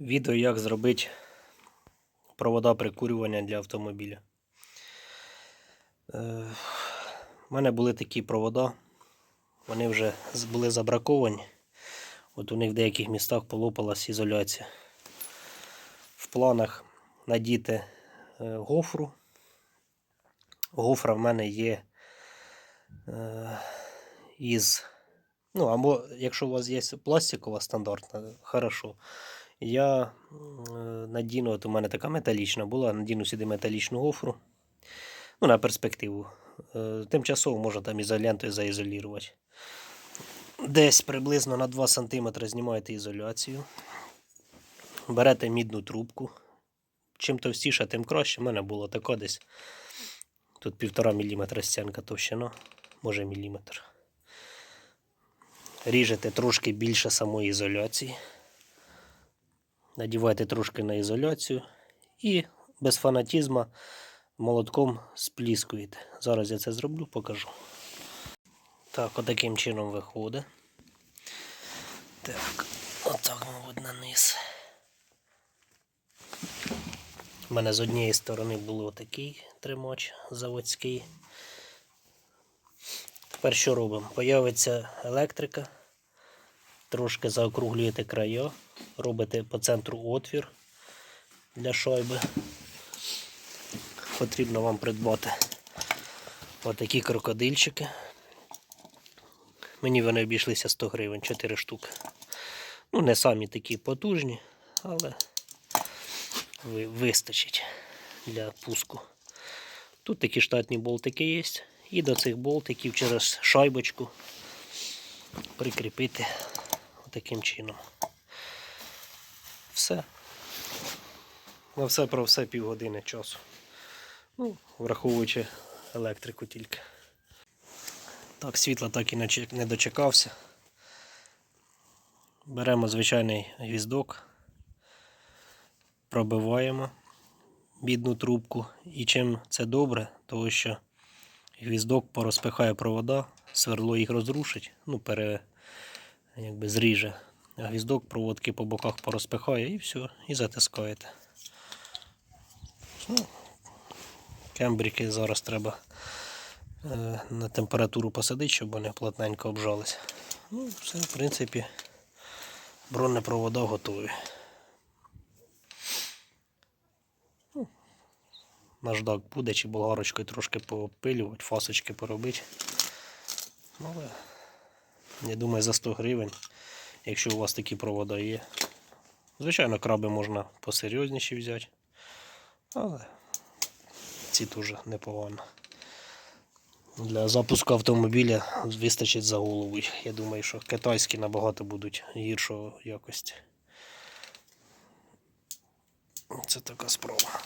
Відео, як зробити провода прикурювання для автомобіля. Е, У мене були такі провода, вони вже були забраковані. От у них в деяких містах полопалась ізоляція. В планах надіти е, гофру. Гофра в мене є е, із. Ну, або якщо у вас є пластикова стандартна, хорошо. Я е, надіну, от у мене така металічна була, надіну сюди металічну гофру. Ну, на перспективу. Е, Тимчасово можна там ізолентою заізолірувати. Десь приблизно на 2 см знімаєте ізоляцію. Берете мідну трубку. Чим товстіша, тим краще. У мене було тако десь. Тут 1,5 мм стінка товщина, може міліметр. Ріжете трошки більше самої ізоляції. Надівайте трошки на ізоляцію і без фанатізму молотком спліскуєте. Зараз я це зроблю, покажу. Так, отаким чином виходить. Так, отак, мабуть, на низ. У мене з однієї сторони був отакий тримач заводський. Тепер що робимо? Появиться електрика, трошки заокруглюєте края, робите по центру отвір для шайби. Потрібно вам придбати отакі крокодильчики. Мені вони обійшлися 100 гривень, 4 штуки. Ну, не самі такі потужні, але вистачить для пуску. Тут такі штатні болтики є. І до цих болтиків через шайбочку прикріпити таким чином. Все. На все про все півгодини часу. Ну, враховуючи електрику тільки. Так, світла так і не дочекався. Беремо звичайний гвіздок, пробиваємо бідну трубку. І чим це добре, тому що гвіздок порозпихає провода, сверло їх розрушить, ну, пере, якби зріже. Гвіздок проводки по боках порозпихає і все, і затискаєте. Ну, кембрики зараз треба е, на температуру посадити, щоб вони плотненько обжалися. Ну, все, в принципі, бронепровода готові. Ну, Наждак буде чи болгарочкою трошки попилювати, фасочки поробити. Ну, Але я думаю, за 100 гривень, якщо у вас такі провода є. Звичайно, краби можна посерйозніші взяти. Але ці теж непогано. Для запуску автомобіля вистачить за голову. Я думаю, що китайські набагато будуть гіршого якості. Це така справа.